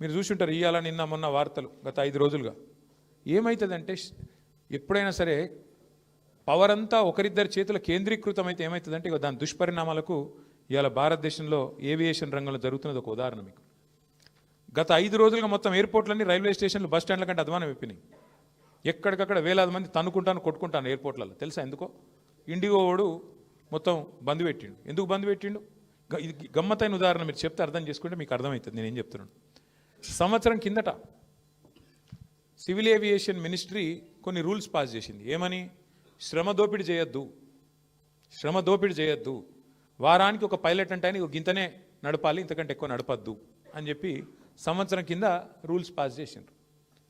మీరు చూసుంటారు ఇవాళ నిన్న మొన్న వార్తలు గత ఐదు రోజులుగా. ఏమవుతుందంటే ఎప్పుడైనా సరే పవర్ అంతా ఒకరిద్దరి చేతుల కేంద్రీకృతం అయితే ఏమవుతుందంటే ఇక దాని దుష్పరిణామాలకు ఇవాళ భారతదేశంలో ఏవియేషన్ రంగంలో జరుగుతున్నది ఒక ఉదాహరణ మీకు. గత ఐదు రోజులుగా మొత్తం ఎయిర్పోర్ట్లన్నీ రైల్వే స్టేషన్లు బస్ స్టాండ్ల కంటే అధ్వానం అయిపోయినాయి. ఎక్కడికక్కడ వేలాది మంది తన్నుకుంటాను కొట్టుకుంటాను ఎయిర్పోర్ట్లలో తెలుసా ఎందుకో? ఇండిగో వాడు మొత్తం బంద్ పెట్టిండు. ఎందుకు బంద్ పెట్టిండు? గ- ఇది గమ్మత్తైన ఉదాహరణ మీరు చెప్తే అర్థం చేసుకుంటే మీకు అర్థమవుతుంది నేను ఏం చెప్తున్నాను. సంవత్సరం కిందట సివిల్ ఏవియేషన్ మినిస్ట్రీ కొన్ని రూల్స్ పాస్ చేసింది. ఏమని? శ్రమ దోపిడీ చేయొద్దు. శ్రమ దోపిడీ చేయొద్దు. వారానికి ఒక పైలట్ అంటే ఆయన గింతనే నడపాలి ఇంతకంటే ఎక్కువ నడపద్దు అని చెప్పి సంవత్సరం కింద రూల్స్ పాస్ చేసిండ్రు.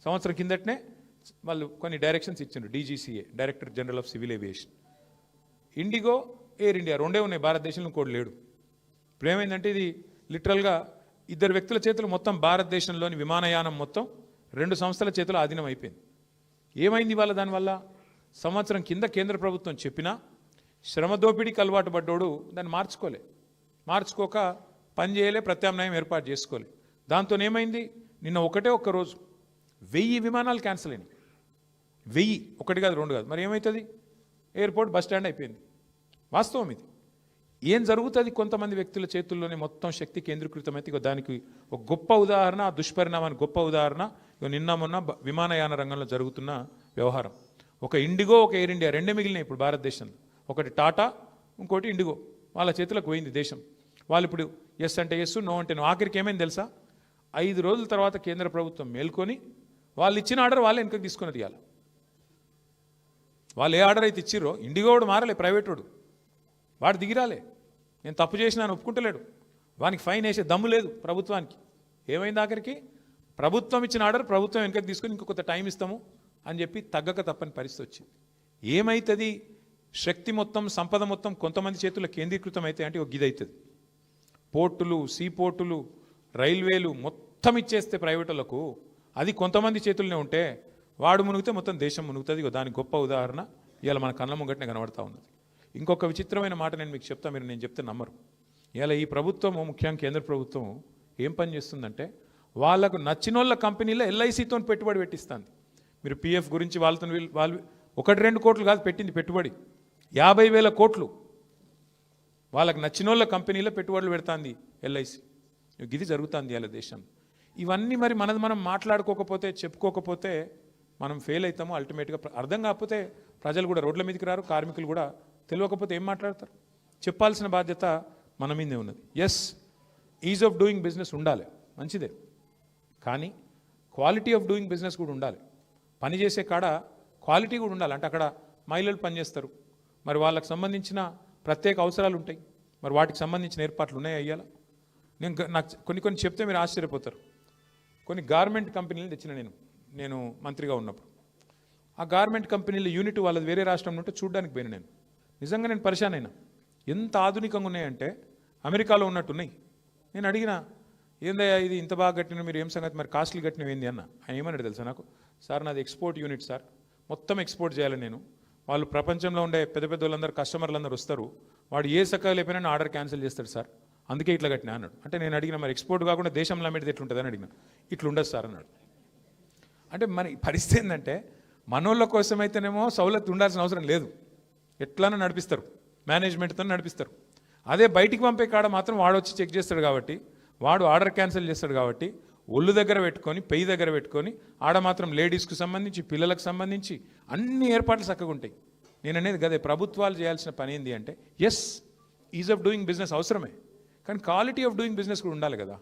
సంవత్సరం కిందటనే వాళ్ళు కొన్ని డైరెక్షన్స్ ఇచ్చిండ్రు DGCA director general of civil aviation. IndiGo Air India రెండే ఉన్నాయి. భారతదేశంలో ఇంకోటి లేడు. ఇప్పుడు ఏమైందంటే ఇది లిటరల్గా ఇద్దరు వ్యక్తుల చేతులు మొత్తం భారతదేశంలోని విమానయానం మొత్తం రెండు సంస్థల చేతుల ఆధీనం అయిపోయింది. ఏమైంది వాళ్ళ దానివల్ల సంవత్సరం కింద కేంద్ర ప్రభుత్వం చెప్పినా శ్రమ దోపిడీకి అలవాటు పడ్డోడు దాన్ని మార్చుకోలే. మార్చుకోక పని చేయలే ప్రత్యామ్నాయం ఏర్పాటు చేసుకోలే. దాంతో ఏమైంది? నిన్న ఒకటే ఒక్క రోజు వెయ్యి విమానాలు క్యాన్సిల్ అయినాయి. వెయ్యి. ఒకటి కాదు రెండు కాదు. మరి ఏమవుతుంది ఎయిర్పోర్ట్ బస్ స్టాండ్ అయిపోయింది. వాస్తవం ఇది. ఏం జరుగుతుంది కొంతమంది వ్యక్తుల చేతుల్లోనే మొత్తం శక్తి కేంద్రీకృతమైతే ఇగో దానికి ఒక గొప్ప ఉదాహరణ ఆ దుష్పరిణామానికి గొప్ప ఉదాహరణ నిన్న మొన్న విమానయాన రంగంలో జరుగుతున్న వ్యవహారం. ఒక ఇండిగో ఒక ఎయిర్ ఇండియా రెండే మిగిలినాయి ఇప్పుడు భారతదేశంలో. ఒకటి టాటా ఇంకోటి ఇండిగో. వాళ్ళ చేతులకు పోయింది దేశం. వాళ్ళు ఇప్పుడు ఎస్ అంటే ఎస్ నో అంటే నో. ఆఖరికి ఏమైంది తెలుసా? ఐదు రోజుల తర్వాత కేంద్ర ప్రభుత్వం మేల్కొని వాళ్ళు ఇచ్చిన ఆర్డర్ వాళ్ళే వెనకకి తీసుకున్నది ఇవాళ వాళ్ళు ఏ ఆర్డర్ అయితే ఇచ్చిర్రో ఇండిగో వాడు మారలే ప్రైవేట్ వాడు వాడు దిగిరాలే. నేను తప్పు చేసినా అని ఒప్పుకుంటలేడు. వానికి ఫైన్ వేసే దమ్ము లేదు ప్రభుత్వానికి. ఏమైంది ఆఖరికి? ప్రభుత్వం ఇచ్చిన ఆర్డర్ ప్రభుత్వం వెనకకి తీసుకొని ఇంకొక టైం ఇస్తాము అని చెప్పి తగ్గక తప్పని పరిస్థితి వచ్చింది. ఏమవుతుంది శక్తి మొత్తం సంపద మొత్తం కొంతమంది చేతుల్లో కేంద్రీకృతం అయితే అంటే ఒక గిదవుతుంది పోర్టులు సీ పోర్టులు రైల్వేలు మొత్తం ఇచ్చేస్తే ప్రైవేటులకు అది కొంతమంది చేతుల్లోనే ఉంటే వాడు మునిగితే మొత్తం దేశం మునుగుతుంది. దాని గొప్ప ఉదాహరణ ఇవాళ మన కళ్ళ ముంగటనే కనబడతా ఉన్నది. ఇంకొక విచిత్రమైన మాట నేను మీకు చెప్తా మీరు నేను చెప్తే నమ్మరు. ఇలా ఈ ప్రభుత్వము ముఖ్యంగా కేంద్ర ప్రభుత్వం ఏం పని చేస్తుందంటే వాళ్ళకు నచ్చిన వాళ్ళ కంపెనీలో ఎల్ఐసితో పెట్టుబడి పెట్టిస్తుంది. మీరు పిఎఫ్ గురించి వాళ్ళతో వాళ్ళు ఒకటి రెండు కోట్లు కాదు పెట్టింది పెట్టుబడి. యాభై వేల కోట్లు వాళ్ళకి నచ్చిన వాళ్ళ కంపెనీలో పెట్టుబడులు పెడుతుంది ఎల్ఐసి. ఇది జరుగుతుంది ఇలా దేశం. ఇవన్నీ మరి మనది మనం మాట్లాడుకోకపోతే చెప్పుకోకపోతే మనం ఫెయిల్ అవుతాము అల్టిమేట్గా అర్థం కాకపోతే ప్రజలు కూడా రోడ్ల మీదకి రారు కార్మికులు కూడా తెలియకపోతే ఏం మాట్లాడతారు? చెప్పాల్సిన బాధ్యత మన మీదే ఉన్నది. Yes ease of doing business ఉండాలి. మంచిదే. కానీ క్వాలిటీ ఆఫ్ డూయింగ్ బిజినెస్ కూడా ఉండాలి. పని చేసే కాడ క్వాలిటీ కూడా ఉండాలి. అంటే అక్కడ మహిళలు పనిచేస్తారు మరి వాళ్ళకి సంబంధించిన ప్రత్యేక అవసరాలు ఉంటాయి. మరి వాటికి సంబంధించిన ఏర్పాట్లు ఉన్నాయి అయ్యాలా నేను నాకు కొన్ని కొన్ని చెప్తే మీరు ఆశ్చర్యపోతారు. కొన్ని గార్మెంట్ కంపెనీలు తెచ్చిన నేను. నేను మంత్రిగా ఉన్నప్పుడు. ఆ గార్మెంట్ కంపెనీల యూనిట్ వాళ్ళది వేరే రాష్ట్రం ఉంటే చూడడానికి పోయిన నేను. నిజంగా నేను పరిశాన్ అయినా ఎంత ఆధునికంగా ఉన్నాయంటే అమెరికాలో ఉన్నట్టున్నాయి. నేను అడిగిన ఏందయ్యా ఇది ఇంత బాగా కట్టిన మీరు ఏం సంగతి? మరి కాస్ట్లీ కట్టినవి ఏంది? అన్న. ఆయన ఏమన్నాడు తెలుసా నాకు? సార్ నాది ఎక్స్పోర్ట్ యూనిట్ సార్. మొత్తం ఎక్స్పోర్ట్ చేయాలి నేను. వాళ్ళు ప్రపంచంలో ఉండే పెద్ద పెద్ద వాళ్ళందరూ కస్టమర్లు అందరూ వస్తారు. వాడు ఏ సక్కగా లేకపోయినా ఆర్డర్ క్యాన్సిల్ చేస్తాడు సార్. అందుకే ఇట్లా కట్టినా అన్నాడు. అంటే నేను అడిగిన మరి ఎక్స్పోర్ట్ కాకుండా దేశంలో అమ్మేది ఎట్లుంటుంది? అని అడిగిన. ఇట్లుండదు సార్ అన్నాడు. అంటే మరి పరిస్థితి ఏంటంటే మనోళ్ళ కోసం అయితేనేమో సౌలత్ ఉండాల్సిన అవసరం లేదు. ఎట్లానో నడిపిస్తారు. మేనేజ్మెంట్తో నడిపిస్తారు. అదే బయటికి పంపే కాడ మాత్రం వాడు వచ్చి చెక్ చేస్తాడు కాబట్టి వాడు ఆర్డర్ క్యాన్సిల్ చేస్తాడు కాబట్టి ఒళ్ళు దగ్గర పెట్టుకొని పెయ్యి దగ్గర పెట్టుకొని ఆడ మాత్రం లేడీస్కు సంబంధించి పిల్లలకు సంబంధించి అన్ని ఏర్పాట్లు చక్కగా ఉంటాయి. నేను అనేది గదే ప్రభుత్వాలు చేయాల్సిన పని ఏంటి అంటే yes ease of doing business అవసరమే. కానీ క్వాలిటీ ఆఫ్ డూయింగ్ బిజినెస్ కూడా ఉండాలి కదా.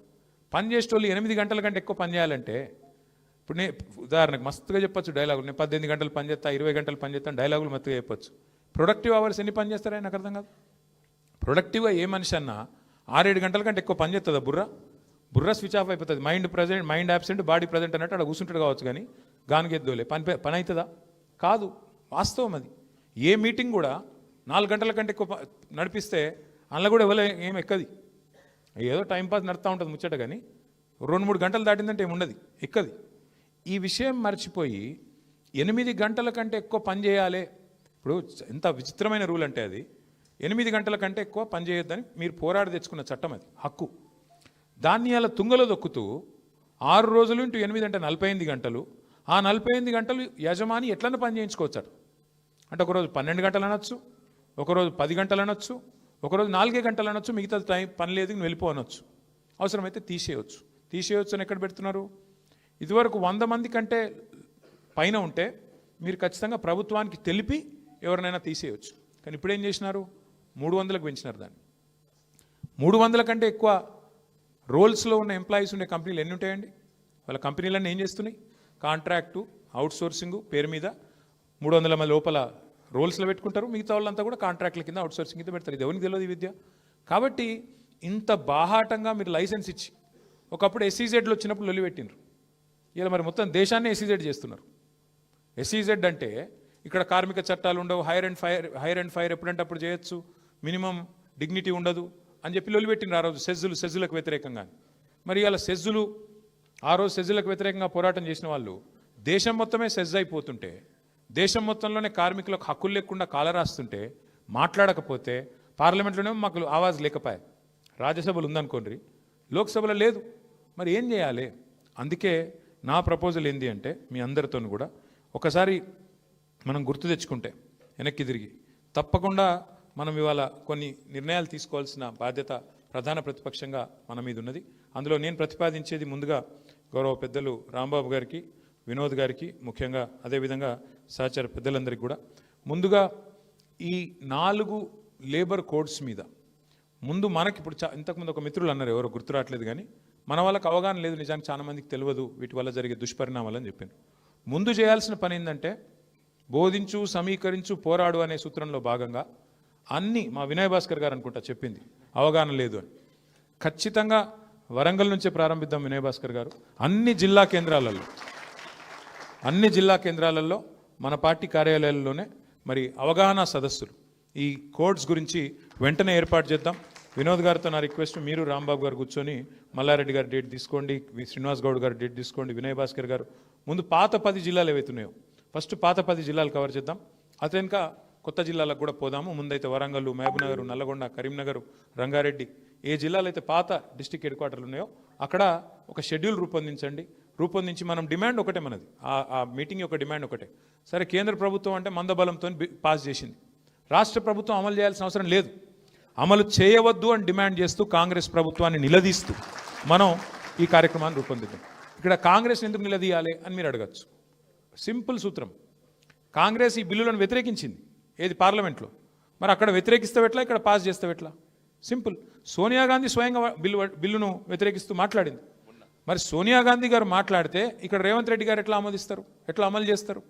పని చేసేటోళ్ళు ఎనిమిది గంటల కంటే ఎక్కువ పని చేయాలంటే ఇప్పుడు నేను ఉదాహరణకు మస్తుగా చెప్పొచ్చు డైలాగులు. నేను పద్దెనిమిది గంటలు పని చేస్తా ఇరవై గంటలు పని చేస్తాను డైలాగులు మస్తుగా చెప్పొచ్చు. ప్రొడక్టివ్ అవర్స్ ఎన్ని పని చేస్తారని నాకు అర్థం కాదు. ప్రొడక్టివ్గా ఏ మనిషి అన్నా ఆరేడు గంటల కంటే ఎక్కువ పని చేస్తుందా బుర్ర? బుర్ర స్విచ్ ఆఫ్ అయిపోతుంది. Mind present mind absent body present అన్నట్టు అక్కడ కూర్చుంటాడు కావచ్చు కానీ గానిగెద్దోలే పని పని అవుతుందా? కాదు. వాస్తవం అది. ఏ మీటింగ్ కూడా నాలుగు గంటల కంటే ఎక్కువ నడిపిస్తే అందులో కూడా ఇవ్వలే ఏం ఎక్కది? ఏదో టైం పాస్ నడుస్తూ ఉంటుంది ముచ్చట కానీ రెండు మూడు గంటలు దాటిందంటే ఏముండదు ఎక్కది? ఈ విషయం మర్చిపోయి ఎనిమిది గంటల కంటే ఎక్కువ పని చేయాలి ఇప్పుడు ఎంత విచిత్రమైన రూల్ అంటే అది ఎనిమిది గంటల కంటే ఎక్కువ పనిచేయొద్దని మీరు పోరాడి తెచ్చుకున్న చట్టం అది హక్కు. దాన్ని అలా తుంగలో దొక్కుతూ ఆరు రోజులు ఇంటూ ఎనిమిది అంటే నలభై ఎనిమిది గంటలు ఆ నలభై ఎనిమిది గంటలు యజమాని ఎట్లన్నా పని చేయించుకోవచ్చాడు అంటే ఒకరోజు పన్నెండు గంటలు అనొచ్చు ఒకరోజు పది గంటలు అనొచ్చు ఒకరోజు నాలుగే గంటలు అనొచ్చు మిగతా టైం పని లేదు నువ్వు వెళ్ళిపో అనొచ్చు. అవసరమైతే తీసేయవచ్చు తీసేయవచ్చు అని ఎక్కడ పెడుతున్నారు? ఇదివరకు వంద మంది కంటే పైన ఉంటే మీరు ఖచ్చితంగా ప్రభుత్వానికి తెలిపి ఎవరినైనా తీసేయవచ్చు కానీ ఇప్పుడు ఏం చేసినారు? మూడు వందలకు పెంచినారు దాన్ని. మూడు వందల కంటే ఎక్కువ రోల్స్లో ఉన్న ఎంప్లాయీస్ ఉండే కంపెనీలు ఎన్ని ఉంటాయండి? వాళ్ళ కంపెనీలన్నీ ఏం చేస్తున్నాయి? కాంట్రాక్టు అవుట్సోర్సింగ్ పేరు మీద మూడు వందల మంది లోపల రోల్స్లో పెట్టుకుంటారు. మిగతా వాళ్ళంతా కూడా కాంట్రాక్ట్ల కింద అవుట్ సోర్సింగ్ కింద పెడతారు. ఇది ఎవరికి తెలియదు ఈ విద్య? కాబట్టి ఇంత బాహాటంగా మీరు లైసెన్స్ ఇచ్చి ఒకప్పుడు ఎస్సీజెడ్లు వచ్చినప్పుడు లొల్లి పెట్టినారు ఇలా మరి మొత్తం దేశాన్ని ఎస్సీజెడ్ చేస్తున్నారు. ఎస్సీజెడ్ అంటే ఇక్కడ కార్మిక చట్టాలు ఉండవు. Hire and fire hire and fire ఎప్పుడంటే అప్పుడు చేయొచ్చు? మినిమం డిగ్నిటీ ఉండదు అని చెప్పి లొలి ఆ రోజు సెజ్జులు సెజ్జులకు వ్యతిరేకంగా. మరి ఇలా సెజ్జులు ఆ రోజు సెజ్జులకు వ్యతిరేకంగా పోరాటం చేసిన వాళ్ళు దేశం మొత్తమే సెజ్ అయిపోతుంటే దేశం మొత్తంలోనే కార్మికులకు హక్కులు లేకుండా కాలరాస్తుంటే మాట్లాడకపోతే పార్లమెంట్లోనే మాకు ఆవాజ్ లేకపోయా రాజ్యసభలు ఉందనుకోండి లోక్సభలో లేదు. మరి ఏం చేయాలి? అందుకే నా ప్రపోజల్ ఏంది అంటే మీ అందరితో కూడా ఒకసారి మనం గుర్తు తెచ్చుకుంటే వెనక్కి తిరిగి. తప్పకుండా మనం ఇవాళ కొన్ని నిర్ణయాలు తీసుకోవాల్సిన బాధ్యత ప్రధాన ప్రతిపక్షంగా మన మీద ఉన్నది. అందులో నేను ప్రతిపాదించేది ముందుగా గౌరవ పెద్దలు రాంబాబు గారికి వినోద్ గారికి ముఖ్యంగా అదేవిధంగా సహచర పెద్దలందరికీ కూడా. ముందుగా ఈ నాలుగు లేబర్ కోడ్స్ మీద ముందు మనకి ఇప్పుడు చా- ఇంతకుముందు ఒక మిత్రులు అన్నారు ఎవరో గుర్తు రావట్లేదు కానీ మన వాళ్ళకి అవగాహన లేదు నిజానికి చాలామందికి తెలియదు వీటి వల్ల జరిగే దుష్పరిణామాలు అని చెప్పాను ముందు చేయాల్సిన పని ఏంటంటే బోధించు సమీకరించు పోరాడు అనే సూత్రంలో భాగంగా అన్ని మా వినయ్ భాస్కర్ గారు అనుకుంటా చెప్పింది. అవగాహన లేదు అని. ఖచ్చితంగా వరంగల్ నుంచే ప్రారంభిద్దాం వినయ్ భాస్కర్ గారు. అన్ని జిల్లా కేంద్రాలలో అన్ని జిల్లా కేంద్రాలలో మన పార్టీ కార్యాలయాల్లోనే మరి అవగాహన సదస్సులు. ఈ కోడ్స్ గురించి వెంటనే ఏర్పాటు చేద్దాం. వినోద్ గారితో నా రిక్వెస్ట్ మీరు రాంబాబు గారు కూర్చొని మల్లారెడ్డి గారు డేట్ తీసుకోండి శ్రీనివాస్ గౌడ్ గారు డేట్ తీసుకోండి వినయ్ భాస్కర్ గారు. ముందు పాత పది జిల్లాలు ఏవైతున్నాయో ఫస్ట్ పాత పది జిల్లాలు కవర్ చేద్దాం. అతను వెనుక కొత్త జిల్లాలకు కూడా పోదాము. ముందైతే వరంగల్ మహబూబ్నగర్ నల్లగొండ కరీంనగర్ రంగారెడ్డి. ఏ జిల్లాలు అయితే పాత డిస్టిక్ హెడ్ క్వార్టర్లు ఉన్నాయో అక్కడ ఒక షెడ్యూల్ రూపొందించండి. రూపొందించి మనం డిమాండ్ ఒకటే మనది. ఆ- ఆ మీటింగ్ యొక్క డిమాండ్ ఒకటే. సరే కేంద్ర ప్రభుత్వం అంటే మందబలంతో పాస్ చేసింది. రాష్ట్ర ప్రభుత్వం అమలు చేయాల్సిన అవసరం లేదు. అమలు చేయవద్దు అని డిమాండ్ చేస్తూ కాంగ్రెస్ ప్రభుత్వాన్ని నిలదీస్తూ మనం ఈ కార్యక్రమాన్ని రూపొందిద్దాం. ఇక్కడ కాంగ్రెస్ ఎందుకు నిలదీయాలి అని మీరు అడగచ్చు. సింపుల్ సూత్రం. కాంగ్రెస్ ఈ బిల్లులను వ్యతిరేకించింది. ఏది పార్లమెంట్లో? మరి అక్కడ వ్యతిరేకిస్తే ఎట్లా? ఇక్కడ పాస్ చేస్తే ఎట్లా? సింపుల్. సోనియా గాంధీ స్వయంగా బిల్లు బిల్లును వ్యతిరేకిస్తూ మాట్లాడింది. మరి సోనియా గాంధీ గారు మాట్లాడితే ఇక్కడ రేవంత్ రెడ్డి గారు ఎట్లా ఆమోదిస్తారు? ఎట్లా అమలు చేస్తారు?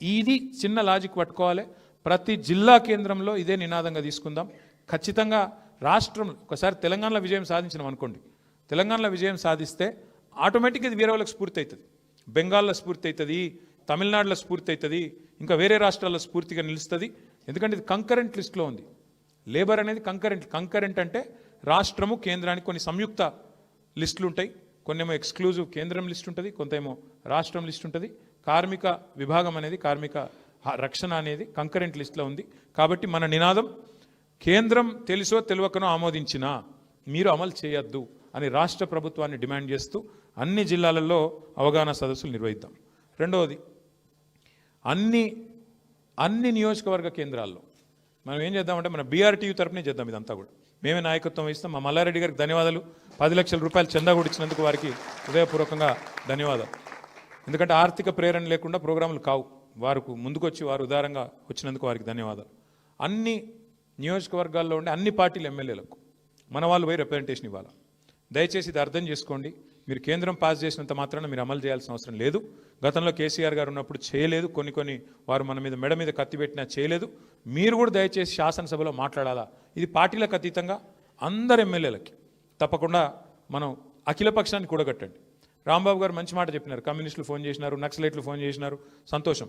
ఇది చిన్న లాజిక్ పట్టుకోవాలి. ప్రతి జిల్లా కేంద్రంలో ఇదే నినాదంగా తీసుకుందాం. ఖచ్చితంగా రాష్ట్రం ఒకసారి తెలంగాణలో విజయం సాధించినాం అనుకోండి. తెలంగాణలో విజయం సాధిస్తే ఆటోమేటిక్గా ఇది వేరే వాళ్ళకి స్ఫూర్తి అవుతుంది. బెంగాల్లో స్ఫూర్తి అవుతుంది. తమిళనాడులో స్ఫూర్తి అవుతుంది ఇంకా వేరే రాష్ట్రాల్లో స్ఫూర్తిగా నిలుస్తుంది. ఎందుకంటే ఇది కంకరెంట్ లిస్ట్లో ఉంది. లేబర్ అనేది కంకరెంట్. కంకరెంట్ అంటే రాష్ట్రము కేంద్రానికి కొన్ని సంయుక్త లిస్టులు ఉంటాయి. కొన్నేమో ఎక్స్క్లూజివ్ కేంద్రం లిస్ట్ ఉంటుంది కొంతేమో రాష్ట్రం లిస్ట్ ఉంటుంది. కార్మిక విభాగం అనేది కార్మిక రక్షణ అనేది కంకరెంట్ లిస్ట్లో ఉంది. కాబట్టి మన నినాదం కేంద్రం తెలుసో తెలియకనో ఆమోదించినా మీరు అమలు చేయొద్దు అని రాష్ట్ర ప్రభుత్వాన్ని డిమాండ్ చేస్తూ అన్ని జిల్లాలలో అవగాహన సదస్సులు నిర్వహిద్దాం. రెండవది అన్ని అన్ని నియోజకవర్గ కేంద్రాల్లో. మనం ఏం చేద్దామంటే మన బీఆర్టీయూ తరపునే చేద్దాం ఇదంతా కూడా. మేమే నాయకత్వం ఇస్తాం మా మల్లారెడ్డి గారికి ధన్యవాదాలు. పది లక్షల రూపాయలు చందా కూడా ఇచ్చినందుకు వారికి హృదయపూర్వకంగా ధన్యవాదాలు. ఎందుకంటే ఆర్థిక ప్రేరణ లేకుండా ప్రోగ్రాములు కావు. వారికి ముందుకొచ్చి వారు ఉదారంగా వచ్చినందుకు వారికి ధన్యవాదాలు. అన్ని నియోజకవర్గాల్లో ఉండే అన్ని పార్టీల ఎమ్మెల్యేలకు మన వాళ్ళు పోయి రిప్రజెంటేషన్ ఇవ్వాలి? దయచేసి ఇది అర్థం చేసుకోండి. మీరు కేంద్రం పాస్ చేసినంత మాత్రాన మీరు అమలు చేయాల్సిన అవసరం లేదు. గతంలో కేసీఆర్ గారు ఉన్నప్పుడు చేయలేదు. కొన్ని కొన్ని వారు మన మీద మెడ మీద కత్తి పెట్టినా చేయలేదు. మీరు కూడా దయచేసి శాసనసభలో మాట్లాడాలా? ఇది పార్టీలకు అతీతంగా అందరు ఎమ్మెల్యేలకి. తప్పకుండా మనం అఖిల పక్షాన్ని కూడగట్టండి. రాంబాబు గారు మంచి మాట చెప్పినారు. కమ్యూనిస్టులు ఫోన్ చేసినారు నక్సలైట్లు ఫోన్ చేసినారు. సంతోషం.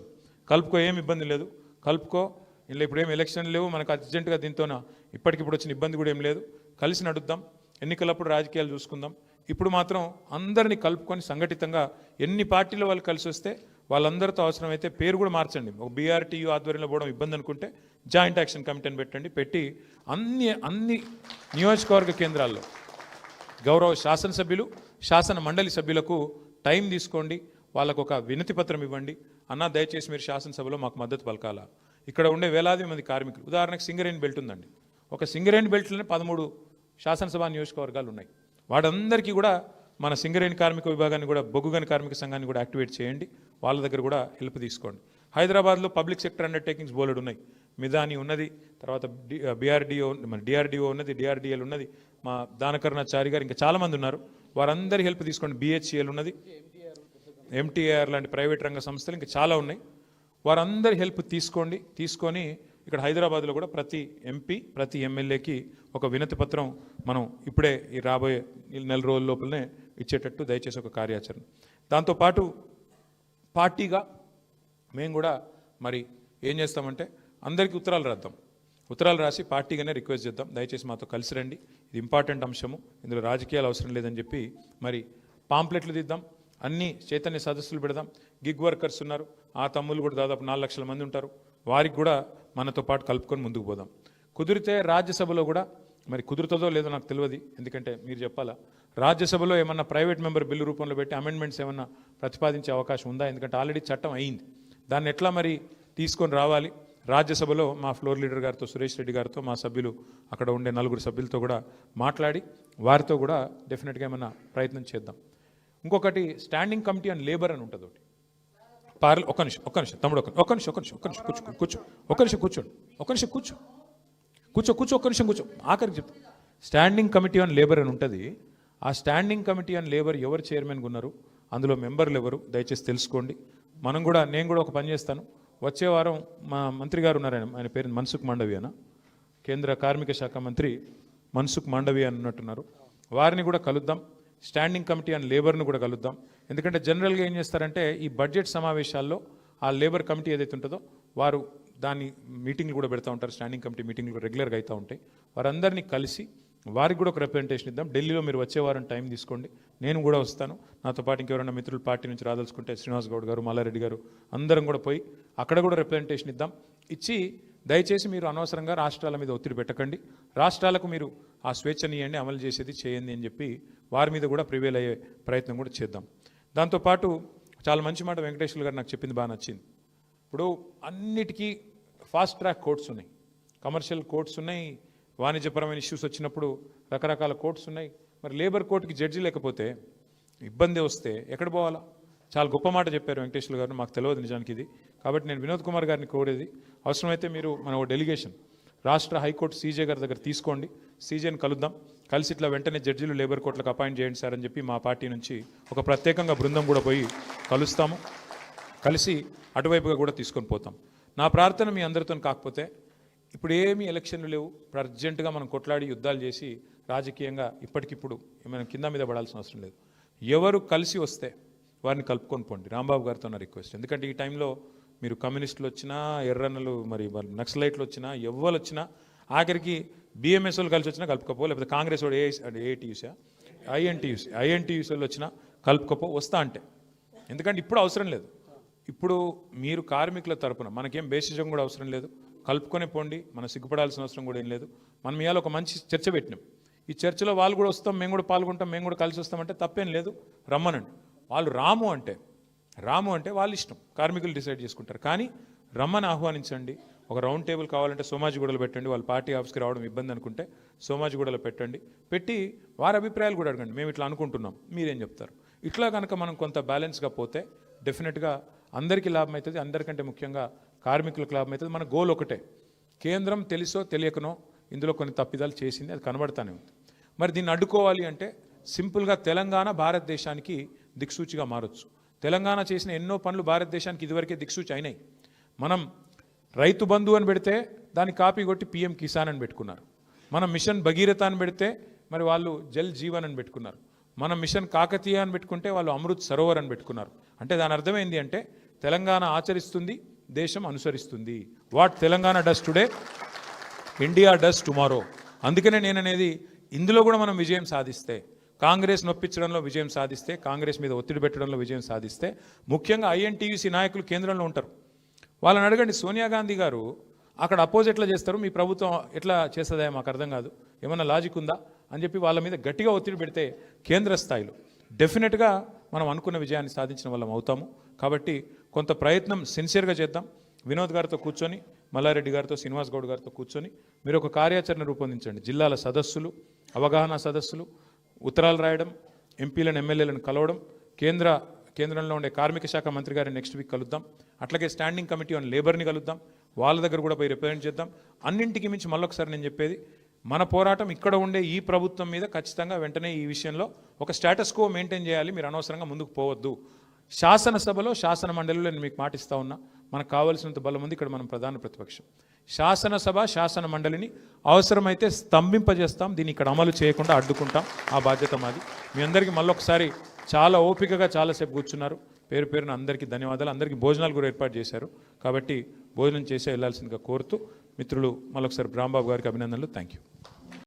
కలుపుకో ఏం ఇబ్బంది లేదు. కలుపుకో. ఇలా ఇప్పుడు ఏం ఎలక్షన్ లేవు. మనకు అర్జెంటుగా దీంతోన ఇప్పటికిప్పుడు వచ్చిన ఇబ్బంది కూడా ఏం లేదు. కలిసి నడుద్దాం. ఎన్నికలప్పుడు రాజకీయాలు చూసుకుందాం. ఇప్పుడు మాత్రం అందరినీ కలుపుకొని సంఘటితంగా ఎన్ని పార్టీల వాళ్ళు కలిసి వస్తే వాళ్ళందరితో అవసరమైతే పేరు కూడా మార్చండి. ఒక బీఆర్టీయూ ఆధ్వర్యంలో పోవడం ఇబ్బంది అనుకుంటే జాయింట్ యాక్షన్ కమిటీని పెట్టండి. పెట్టి అన్ని అన్ని నియోజకవర్గ కేంద్రాల్లో గౌరవ శాసనసభ్యులు శాసన మండలి సభ్యులకు టైం తీసుకోండి. వాళ్ళకు ఒక వినతి పత్రం ఇవ్వండి. అన్న దయచేసి మీరు శాసనసభలో మాకు మద్దతు పలకాల? ఇక్కడ ఉండే వేలాది మంది కార్మికులు. ఉదాహరణకు సింగరేణి బెల్ట్ ఉందండి. ఒక సింగరేణి బెల్ట్లోనే పదమూడు శాసనసభ నియోజకవర్గాలు ఉన్నాయి. వాడందరికీ కూడా మన సింగరేణి కార్మిక విభాగాన్ని కూడా బొగ్గుగని కార్మిక సంఘాన్ని కూడా యాక్టివేట్ చేయండి. వాళ్ళ దగ్గర కూడా హెల్ప్ తీసుకోండి. హైదరాబాద్లో పబ్లిక్ సెక్టర్ అండర్టేకింగ్స్ బోలెడు ఉన్నాయి. మిదాని ఉన్నది తర్వాత బీఆర్డీఓ మన డిఆర్డిఓ ఉన్నది డిఆర్డిఎల్ ఉన్నది. మా దానకరుణాచారి గారు ఇంకా చాలామంది ఉన్నారు. వారందరి హెల్ప్ తీసుకోండి. బిహెచ్ఎల్ ఉన్నది. ఎంటీఆర్ లాంటి ప్రైవేట్ రంగ సంస్థలు ఇంకా చాలా ఉన్నాయి. వారందరి హెల్ప్ తీసుకోండి. తీసుకొని ఇక్కడ హైదరాబాద్లో కూడా ప్రతి ఎంపీ ప్రతి ఎమ్మెల్యేకి ఒక వినతి పత్రం మనం ఇప్పుడే ఈ రాబోయే ఈ నెల రోజుల లోపలనే ఇచ్చేటట్టు దయచేసి ఒక కార్యాచరణ. దాంతోపాటు పార్టీగా మేము కూడా మరి ఏం చేస్తామంటే అందరికీ ఉత్తరాలు రాద్దాం. ఉత్తరాలు రాసి పార్టీగానే రిక్వెస్ట్ చేద్దాం. దయచేసి మాతో కలిసి రండి. ఇది ఇంపార్టెంట్ అంశము. ఇందులో రాజకీయాలు అవసరం లేదని చెప్పి మరి పాంప్లెట్లు దిద్దాం. అన్ని చైతన్య సదస్సులు పెడదాం. గిగ్ వర్కర్స్ ఉన్నారు. ఆ తమ్ముళ్ళు కూడా దాదాపు నాలుగు లక్షల మంది ఉంటారు. వారికి కూడా మనతో పాటు కలుపుకొని ముందుకు పోదాం. కుదిరితే రాజ్యసభలో కూడా మరి కుదురుతుందో లేదో నాకు తెలియదు ఎందుకంటే మీరు చెప్పాలా రాజ్యసభలో ఏమన్నా ప్రైవేట్ మెంబర్ బిల్లు రూపంలో పెట్టి అమెండ్మెంట్స్ ఏమన్నా ప్రతిపాదించే అవకాశం ఉందా? ఎందుకంటే ఆల్రెడీ చట్టం అయింది. దాన్ని ఎట్లా మరి తీసుకొని రావాలి? రాజ్యసభలో మా ఫ్లోర్ లీడర్ గారితో సురేష్ రెడ్డి గారితో మా సభ్యులు అక్కడ ఉండే నలుగురు సభ్యులతో కూడా మాట్లాడి వారితో కూడా డెఫినెట్గా ఏమన్నా ప్రయత్నం చేద్దాం. ఇంకొకటి స్టాండింగ్ కమిటీ అండ్ లేబర్ అని ఉంటుంది ఒకటి పార్ల ఒక నిమిషం ఒక నిమిషం తమ్ముడు ఒక ఒక నిమిషం ఒక నిమిషం ఒక నిమిషం కూర్చో కూర్చో ఒక నిమిషం కూర్చోండి ఒక నిమిషం కూర్చో కూర్చో కూర్చో ఒక నిమిషం కూర్చో ఆఖరికి చెప్తా. స్టాండింగ్ కమిటీ ఆన్ లేబర్ అని ఉంటుంది. ఆ స్టాండింగ్ కమిటీ ఆన్ లేబర్ ఎవరు చైర్మన్గా ఉన్నారు? అందులో మెంబర్లు ఎవరు? దయచేసి తెలుసుకోండి. మనం కూడా నేను కూడా ఒక పని చేస్తాను. వచ్చే వారం మా మంత్రి గారు ఉన్నారు ఆయన ఆయన పేరు మన్సుఖ్ మాండవి అన్న. కేంద్ర కార్మిక శాఖ మంత్రి మన్సుఖ్ మాండవి అని ఉన్నట్టున్నారు వారిని కూడా కలుద్దాం. స్టాండింగ్ కమిటీ అండ్ లేబర్ను కూడా కలుద్దాం. ఎందుకంటే జనరల్గా ఏం చేస్తారంటే ఈ బడ్జెట్ సమావేశాల్లో ఆ లేబర్ కమిటీ ఏదైతే ఉంటుందో వారు దాన్ని మీటింగ్లు కూడా పెడతా ఉంటారు స్టాండింగ్ కమిటీ మీటింగ్లు కూడా రెగ్యులర్గా అవుతూ ఉంటాయి. వారందరినీ కలిసి వారికి కూడా ఒక రిప్రజెంటేషన్ ఇద్దాం. ఢిల్లీలో మీరు వచ్చే వారం టైం తీసుకోండి. నేను కూడా వస్తాను. నాతో పాటు ఇంకెవరైనా మిత్రులు పార్టీ నుంచి రాదలుచుకుంటే శ్రీనివాస్ గౌడ్ గారు మల్లారెడ్డి గారు అందరం కూడా పోయి అక్కడ కూడా రిప్రజెంటేషన్ ఇద్దాం. ఇచ్చి దయచేసి మీరు అనవసరంగా రాష్ట్రాల మీద ఒత్తిడి పెట్టకండి. రాష్ట్రాలకు మీరు ఆ స్వేచ్ఛనియండి అమలు చేసేది చేయండి అని చెప్పి వారి మీద కూడా ప్రివేల్ అయ్యే ప్రయత్నం కూడా చేద్దాం. దాంతోపాటు చాలా మంచి మాట వెంకటేశ్వర గారు నాకు చెప్పింది బాగా నచ్చింది. ఇప్పుడు అన్నిటికీ ఫాస్ట్ ట్రాక్ కోర్ట్స్ ఉన్నాయి. కమర్షియల్ కోర్ట్స్ ఉన్నాయి. వాణిజ్యపరమైన ఇష్యూస్ వచ్చినప్పుడు రకరకాల కోర్ట్స్ ఉన్నాయి. మరి లేబర్ కోర్టుకి జడ్జి లేకపోతే ఇబ్బంది వస్తే ఎక్కడ పోవాలా? చాలా గొప్ప మాట చెప్పారు వెంకటేశ్వర గారు. మాకు తెలియదు నిజానికి ఇది. కాబట్టి నేను వినోద్ కుమార్ గారిని కోరేది అవసరమైతే మీరు మన ఒక డెలిగేషన్ రాష్ట్ర హైకోర్టు సీజే గారి దగ్గర తీసుకోండి. సీజేని కలుద్దాం. కలిసి ఇట్లా వెంటనే జడ్జీలు లేబర్ కోర్టులకు అపాయింట్ చేయండి సార్ అని చెప్పి మా పార్టీ నుంచి ఒక ప్రత్యేకంగా బృందం కూడా పోయి కలుస్తాము. కలిసి అటువైపుగా కూడా తీసుకొని పోతాం. నా ప్రార్థన మీ అందరితో కాకపోతే ఇప్పుడు ఏమీ ఎలక్షన్లు లేవు. ఇప్పుడు అర్జెంటుగా మనం కొట్లాడి యుద్ధాలు చేసి రాజకీయంగా ఇప్పటికిప్పుడు ఏమైనా కింద మీద పడాల్సిన అవసరం లేదు. ఎవరు కలిసి వస్తే వారిని కలుపుకొని పోండి. రాంబాబు గారితో నా రిక్వెస్ట్. ఎందుకంటే ఈ టైంలో మీరు కమ్యూనిస్టులు వచ్చినా ఎర్రన్నలు మరి వాళ్ళు నక్సలైట్లు వచ్చినా ఎవ్వరు వచ్చినా ఆఖరికి బిఎంఎస్ వాళ్ళు కలిసి వచ్చినా కలుపుకపో లేకపోతే కాంగ్రెస్ వాడు ఏ ఏటీయూసా ఐఎన్టీయూసీ ఐఎన్టీయూసీ వాళ్ళు వచ్చినా కలుపుకపో వస్తా అంటే. ఎందుకంటే ఇప్పుడు అవసరం లేదు. ఇప్పుడు మీరు కార్మికుల తరపున మనకేం బేసిజం కూడా అవసరం లేదు. కలుపుకొని పోండి మనం సిగ్గుపడాల్సిన అవసరం కూడా ఏం లేదు. మనం ఇవాళ ఒక మంచి చర్చ పెట్టినాం. ఈ చర్చలో వాళ్ళు కూడా వస్తాం మేము కూడా పాల్గొంటాం మేము కూడా కలిసి వస్తామంటే తప్పేం లేదు. రమ్మనండి. వాళ్ళు రాము అంటే రాము అంటే వాళ్ళ ఇష్టం. కార్మికులు డిసైడ్ చేసుకుంటారు. కానీ రమ్మని ఆహ్వానించండి. ఒక రౌండ్ టేబుల్ కావాలంటే సోమాజిగూడలో పెట్టండి వాళ్ళ పార్టీ ఆఫీస్కి రావడం ఇబ్బంది అనుకుంటే సోమాజిగూడలో పెట్టండి. పెట్టి వారి అభిప్రాయాలు కూడా అడగండి. మేము ఇట్లా అనుకుంటున్నాం. మీరేం చెప్తారు? ఇట్లా కనుక మనం కొంత బ్యాలెన్స్గా పోతే డెఫినెట్గా అందరికీ లాభం అవుతుంది అందరికంటే ముఖ్యంగా కార్మికులకు లాభం అవుతుంది మన గోల్ ఒకటే. కేంద్రం తెలుసో తెలియకనో ఇందులో కొన్ని తప్పిదాలు చేసింది అది కనబడతానే ఉంది. మరి దీన్ని అడ్డుకోవాలి అంటే సింపుల్గా తెలంగాణ భారతదేశానికి దిక్సూచిగా మారొచ్చు. తెలంగాణ చేసిన ఎన్నో పనులు భారతదేశానికి ఇదివరకే దిక్సూచి అయినాయి. మనం రైతు బంధు అని పెడితే దాన్ని కాపీ కొట్టి పిఎం కిసాన్ అని పెట్టుకున్నారు. మనం మిషన్ భగీరథ అని పెడితే మరి వాళ్ళు జల్ జీవన్ అని పెట్టుకున్నారు. మనం మిషన్ కాకతీయ అని పెట్టుకుంటే వాళ్ళు అమృత్ సరోవర్ అని పెట్టుకున్నారు. అంటే దాని అర్థం ఏంటి అంటే తెలంగాణ ఆచరిస్తుంది దేశం అనుసరిస్తుంది. What Telangana does today India does tomorrow అందుకనే నేను అనేది ఇందులో కూడా మనం విజయం సాధిస్తే కాంగ్రెస్ నొప్పించడంలో విజయం సాధిస్తే కాంగ్రెస్ మీద ఒత్తిడి పెట్టడంలో విజయం సాధిస్తే ముఖ్యంగా ఐఎన్టీయూసీ నాయకులు కేంద్రంలో ఉంటారు. వాళ్ళని అడగండి సోనియా గాంధీ గారు అక్కడ అపోజ్ ఎట్లా చేస్తారు? మీ ప్రభుత్వం ఎట్లా చేస్తుందా మాకు అర్థం కాదు. ఏమన్నా లాజిక్ ఉందా? అని చెప్పి వాళ్ళ మీద గట్టిగా ఒత్తిడి పెడితే కేంద్ర స్థాయిలో డెఫినెట్గా మనం అనుకున్న విజయాన్ని సాధించిన వాళ్ళం అవుతాము. కాబట్టి కొంత ప్రయత్నం సిన్సియర్గా చేద్దాం. వినోద్ గారితో కూర్చొని మల్లారెడ్డి గారితో శ్రీనివాస్ గౌడ్ గారితో కూర్చొని మీరు ఒక కార్యాచరణ రూపొందించండి. జిల్లాల సదస్సులు అవగాహన సదస్సులు ఉత్తరాలు రాయడం ఎంపీలను ఎమ్మెల్యేలను కలవడం కేంద్ర కేంద్రంలో ఉండే కార్మిక శాఖ మంత్రి గారిని నెక్స్ట్ వీక్ కలుద్దాం. అట్లాగే స్టాండింగ్ కమిటీ ఆన్ లేబర్ని కలుద్దాం. వాళ్ళ దగ్గర కూడా పోయి రిప్రజెంట్ చేద్దాం. అన్నింటికి మించి మళ్ళొకసారి నేను చెప్పేది మన పోరాటం ఇక్కడ ఉండే ఈ ప్రభుత్వం మీద ఖచ్చితంగా వెంటనే ఈ విషయంలో ఒక స్టేటస్ కో మెయింటైన్ చేయాలి. మీరు అనవసరంగా ముందుకు పోవద్దు. శాసనసభలో శాసన మండలిలో నేను మీకు మాటిస్తా ఉన్నా మనకు కావాల్సినంత బలం ఉంది. ఇక్కడ మనం ప్రధాన ప్రతిపక్షం. శాసనసభ శాసన మండలిని అవసరమైతే స్తంభింపజేస్తాం. దీన్ని ఇక్కడ అమలు చేయకుండా అడ్డుకుంటాం. ఆ బాధ్యత మాది. మీ అందరికీ మళ్ళొకసారి చాలా ఓపికగా చాలాసేపు కూర్చున్నారు. పేరు పేరున అందరికీ ధన్యవాదాలు. అందరికీ భోజనాలు కూడా ఏర్పాటు చేశారు. కాబట్టి భోజనం చేసే వెళ్ళాల్సిందిగా కోరుతూ మిత్రులు మళ్ళొకసారి బ్రాంబాబు గారికి అభినందనలు. Thank you